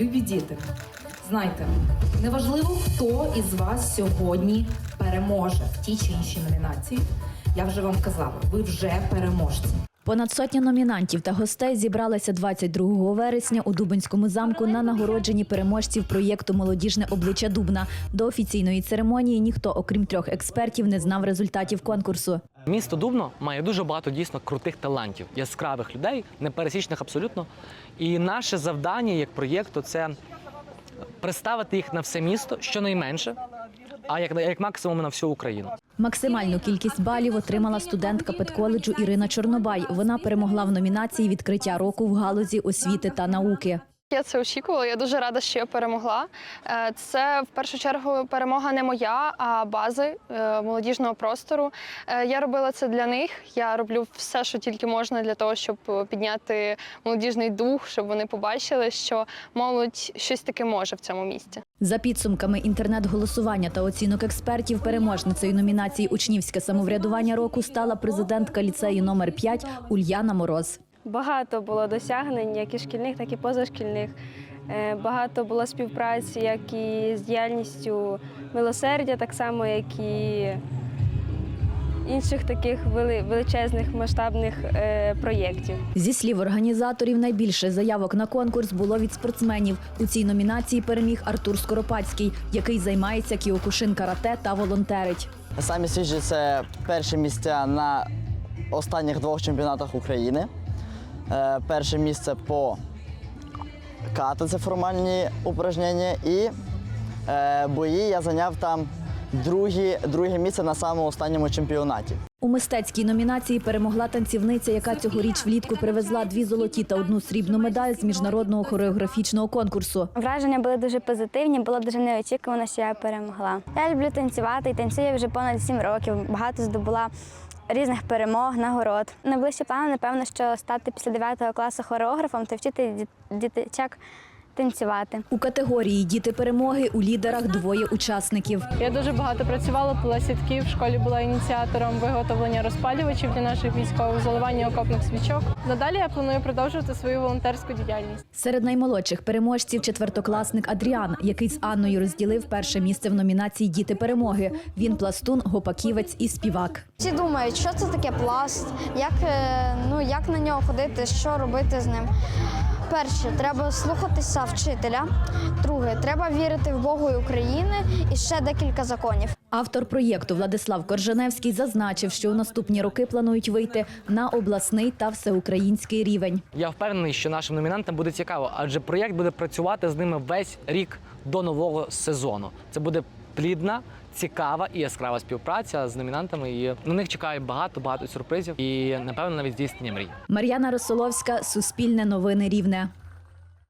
Любі діти, знайте, неважливо, хто із вас сьогодні переможе в тій чи іншій номінації. Я вже вам казала, ви вже переможці. Понад сотня номінантів та гостей зібралися 22 вересня у Дубинському замку на нагородженні переможців проєкту Молодіжне обличчя Дубна. До офіційної церемонії ніхто, окрім трьох експертів, не знав результатів конкурсу. Місто Дубно має дуже багато дійсно крутих талантів, яскравих людей, непересічних абсолютно. І наше завдання як проєкту це представити їх на все місто щонайменше, а як, як максимум на всю Україну. Максимальну кількість балів отримала студентка педколеджу Ірина Чорнобай. Вона перемогла в номінації відкриття року в галузі освіти та науки. Я це очікувала. Я дуже рада, що я перемогла. Е, Це в першу чергу перемога не моя, а бази е, молодіжного простору. Е, Я робила це для них. Я роблю все, що тільки можна для того, щоб підняти молодіжний дух, щоб вони побачили, що молодь щось таке може в цьому місті. За підсумками інтернет-голосування та оцінок експертів, переможницею номінації Учнівське самоврядування року стала президентка ліцею номер 5 Ульяна Мороз. Багато було досягнень, як і шкільних, так і позашкільних. Е, Багато було співпраці, як і з діяльністю милосердя, так само, як і інших таких величезних масштабних е, проєктів. Зі слів організаторів, найбільше заявок на конкурс було від спортсменів. У цій номінації переміг Артур Скоропадський, який займається кіокушин карате та волонтерить. Самі свіжі це перші місця на останніх двох чемпіонатах України. Е, Перше місце по ката, це формальні упражнення, і е, бої я зайняв там другі, друге місце на самому останньому чемпіонаті. У мистецькій номінації перемогла танцівниця, яка цьогоріч влітку привезла дві золоті та одну срібну медаль з міжнародного хореографічного конкурсу. Враження були дуже позитивні, було дуже неочікувано, що я перемогла. Я люблю танцювати і танцюю вже понад 7 років. Багато здобула різних перемог, нагород. Найближчі плани, напевно, що стати після 9 класу хореографом та вчити діт- діточок танцювати. У категорії Діти перемоги у лідерах двоє учасників. Я дуже багато працювала, плела сітки. В школі була ініціатором виготовлення розпалювачів для наших військових, заливання окопних свічок. Надалі я планую продовжувати свою волонтерську діяльність. Серед наймолодших переможців четвертокласник Адріан, який з Анною розділив перше місце в номінації Діти перемоги. Він пластун, гопаківець і співак. Всі думають, що це таке пласт, як, е, ну, як на нього ходити, що робити з ним. Перше, треба слухатися вчителя. Друге, треба вірити в Бога і України і ще декілька законів. Автор проєкту Владислав Коржаневський зазначив, що у наступні роки планують вийти на обласний та всеукраїнський рівень. Я впевнений, що нашим номінантам буде цікаво, адже проєкт буде працювати з ними весь рік до нового сезону. Це буде плідна, цікава і яскрава співпраця з номінантами. І на них чекає багато багато сюрпризів і напевно навіть здійснення мрій. Мар'яна Росоловська, Суспільне новини Рівне.